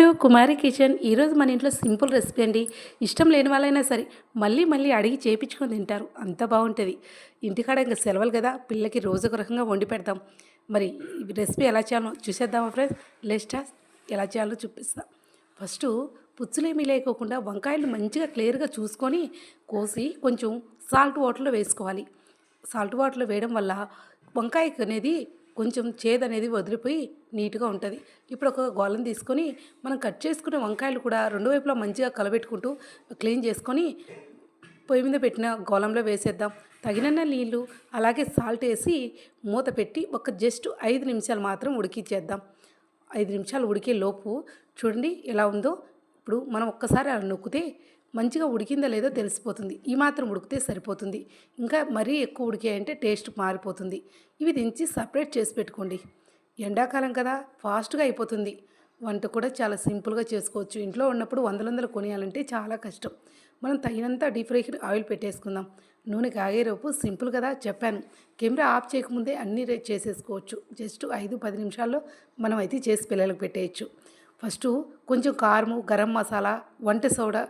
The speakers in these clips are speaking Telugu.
To Kumari kitchen. ఈరోజు మన ఇంట్లో సింపుల్ రెసిపీ అండి. ఇష్టం లేని వాళ్ళైనా సరే మళ్ళీ మళ్ళీ అడిగి చేపించుకొని తింటారు. అంత బాగుంటుంది. ఇంటికాడ ఇంకా సెలవులు కదా పిల్లకి రోజు ఒక రకంగా వండి పెడతాం. మరి ఈ రెసిపీ ఎలా చేయాలో చూసేద్దామా ఫ్రెండ్స్? లేస్టా ఎలా చేయాలో చూపిస్తాం. ఫస్ట్ పుచ్చులేమీ లేకోకుండా వంకాయలు మంచిగా క్లియర్గా చూసుకొని కోసి కొంచెం సాల్ట్ వాటర్లో వేసుకోవాలి. సాల్ట్ వాటర్లో వేయడం వల్ల వంకాయకు అనేది కొంచెం చేదు అనేది వదిలిపోయి నీట్గా ఉంటుంది. ఇప్పుడు ఒక గోళం తీసుకొని మనం కట్ చేసుకునే వంకాయలు కూడా రెండు వైపులా మంచిగా కలబెట్టుకుంటూ క్లీన్ చేసుకొని పొయ్యి మీద పెట్టిన గోళంలో వేసేద్దాం. తగినన్న నీళ్ళు అలాగే సాల్ట్ వేసి మూత పెట్టి ఒక జస్ట్ ఐదు నిమిషాలు మాత్రం ఉడికిచ్చేద్దాం. ఐదు నిమిషాలు ఉడికే లోపు చూడండి ఎలా ఉందో. ఇప్పుడు మనం ఒక్కసారి అలా నొక్కితే మంచిగా ఉడికిందో లేదో తెలిసిపోతుంది. ఈ మాత్రం ఉడికితే సరిపోతుంది. ఇంకా మరీ ఎక్కువ ఉడికాయంటే టేస్ట్ మారిపోతుంది. ఇవి దించి సపరేట్ చేసి పెట్టుకోండి. ఎండాకాలం కదా ఫాస్ట్గా అయిపోతుంది. వంట కూడా చాలా సింపుల్గా చేసుకోవచ్చు. ఇంట్లో ఉన్నప్పుడు వందల వందలు కొనియాలంటే చాలా కష్టం. మనం తగినంత డీప్ ఫ్రైడ్ ఆయిల్ పెట్టేసుకుందాం. నూనె కాగేలోపు సింపుల్ కదా చెప్పాను. కెమెరా ఆఫ్ చేయకముందే అన్నీ చేసేసుకోవచ్చు. జస్ట్ ఐదు పది నిమిషాల్లో మనం అయితే చేసి పిల్లలకు పెట్టేయచ్చు. ఫస్ట్ కొంచెం కారము గరం మసాలా వంట సోడా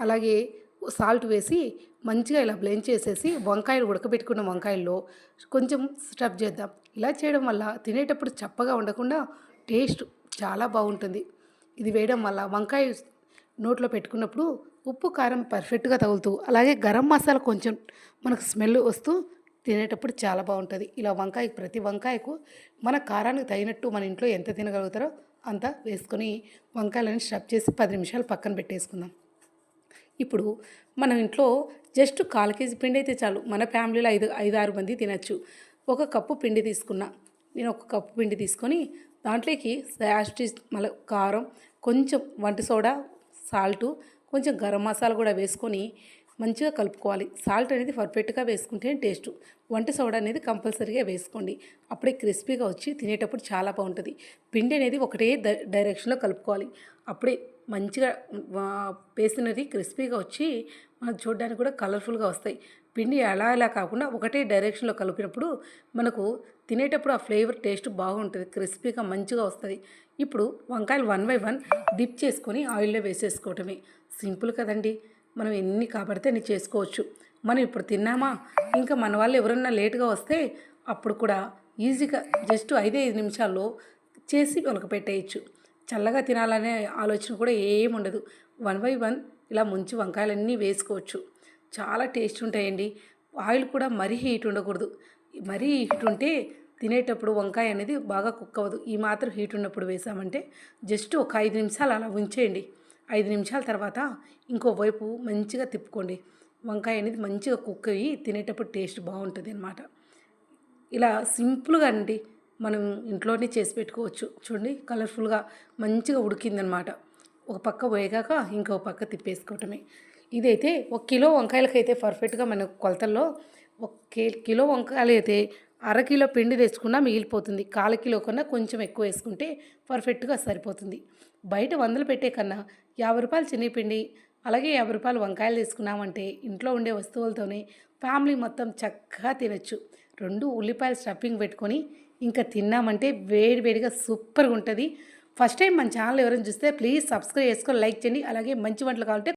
అలాగే సాల్ట్ వేసి మంచిగా ఇలా బ్లెండ్ చేసేసి వంకాయలు ఉడకబెట్టుకున్న వంకాయల్లో కొంచెం స్టఫ్ చేద్దాం. ఇలా చేయడం వల్ల తినేటప్పుడు చప్పగా ఉండకుండా టేస్ట్ చాలా బాగుంటుంది. ఇది వేయడం వల్ల వంకాయ నోట్లో పెట్టుకున్నప్పుడు ఉప్పు కారం పర్ఫెక్ట్గా తగులుతూ అలాగే గరం మసాలా కొంచెం మనకు స్మెల్ వస్తూ తినేటప్పుడు చాలా బాగుంటుంది. ఇలా వంకాయ ప్రతి వంకాయకు మన కారానికి తగినట్టు మన ఇంట్లో ఎంత తినగలుగుతారో అంత వేసుకొని వంకాయలను స్టఫ్ చేసి పది నిమిషాలు పక్కన పెట్టేసుకుందాం. ఇప్పుడు మనం ఇంట్లో జస్ట్ కాల్ కేజీ పిండి అయితే చాలు. మన ఫ్యామిలీలో ఐదు ఐదు ఆరు మంది తినచ్చు. ఒక కప్పు పిండి తీసుకున్నా. నేను ఒక కప్పు పిండి తీసుకొని దాంట్లోకి యాస్టిస్ మళ్ళీ కారం కొంచెం వంట సోడా సాల్టు కొంచెం గరం మసాలా కూడా వేసుకొని మంచిగా కలుపుకోవాలి. సాల్ట్ అనేది పర్ఫెక్ట్గా వేసుకుంటే టేస్ట్. వంట సోడా అనేది కంపల్సరీగా వేసుకోండి. అప్పుడే క్రిస్పీగా వచ్చి తినేటప్పుడు చాలా బాగుంటుంది. పిండి అనేది ఒకటే డ- డైరెక్షన్లో కలుపుకోవాలి. అప్పుడే మంచిగా వేసినది క్రిస్పీగా వచ్చి మనకు చూడడానికి కూడా కలర్ఫుల్గా వస్తాయి. పిండి అలా ఇలా కాకుండా ఒకటే డైరెక్షన్లో కలిపినప్పుడు మనకు తినేటప్పుడు ఆ ఫ్లేవర్ టేస్ట్ బాగుంటుంది. క్రిస్పీగా మంచిగా వస్తుంది. ఇప్పుడు వంకాయలు వన్ బై వన్ డిప్ చేసుకొని ఆయిల్లో వేసేసుకోవటమే. సింపుల్ కదండి. మనం ఎన్ని కాబడితే అన్ని చేసుకోవచ్చు. మనం ఇప్పుడు తిన్నామా? ఇంకా మన వాళ్ళు ఎవరన్నా లేట్గా వస్తే అప్పుడు కూడా ఈజీగా జస్ట్ ఐదే ఐదు నిమిషాల్లో చేసి వాళ్ళకి పెట్టేయచ్చు చల్లగా తినాలనే ఆలోచన కూడా ఏముండదు వన్ బై వన్ ఇలా ముంచి వంకాయలన్నీ వేసుకోవచ్చు. చాలా టేస్ట్ ఉంటాయండి. ఆయిల్ కూడా మరీ హీట్ ఉండకూడదు. మరీ హీట్ ఉంటే తినేటప్పుడు వంకాయ అనేది బాగా కుక్ అవ్వదు ఈ మాత్రం హీట్ ఉన్నప్పుడు వేసామంటే జస్ట్ ఒక ఐదు నిమిషాలు అలా ఉంచేయండి. ఐదు నిమిషాల తర్వాత ఇంకో వైపు మంచిగా తిప్పుకోండి. వంకాయ అనేది మంచిగా కుక్ అయ్యి తినేటప్పుడు టేస్ట్ బాగుంటుంది అనమాట ఇలా సింపుల్గా అండి మనం ఇంట్లోనే చేసి పెట్టుకోవచ్చు. చూడండి కలర్ఫుల్గా మంచిగా ఉడికిందనమాట ఒక పక్క వేగాక ఇంకో పక్క తిప్పేసుకోవటమే. ఇదైతే ఒక కిలో వంకాయలకైతే పర్ఫెక్ట్గా మన కొలతల్లో ఒక కిలో వంకాయలు అయితే అరకిలో పిండి తెచ్చుకున్నా మిగిలిపోతుంది. కాల కిలో కన్నా కొంచెం ఎక్కువ వేసుకుంటే పర్ఫెక్ట్గా సరిపోతుంది. బయట వందలు పెట్టే కన్నా యాభై రూపాయలు చిన్నపిండి అలాగే యాభై రూపాయలు వంకాయలు తీసుకున్నామంటే ఇంట్లో ఉండే వస్తువులతోనే ఫ్యామిలీ మొత్తం చక్కగా తినచ్చు. రెండు ఉల్లిపాయలు స్టఫింగ్ పెట్టుకొని ఇంకా తిన్నామంటే వేడి వేడిగా సూపర్గా ఉంటుంది. ఫస్ట్ టైం మన ఛానల్ ఎవరైనా చూస్తే ప్లీజ్ సబ్స్క్రైబ్ చేసుకొని లైక్ చేయండి. అలాగే మంచి వంటలు కావాలంటే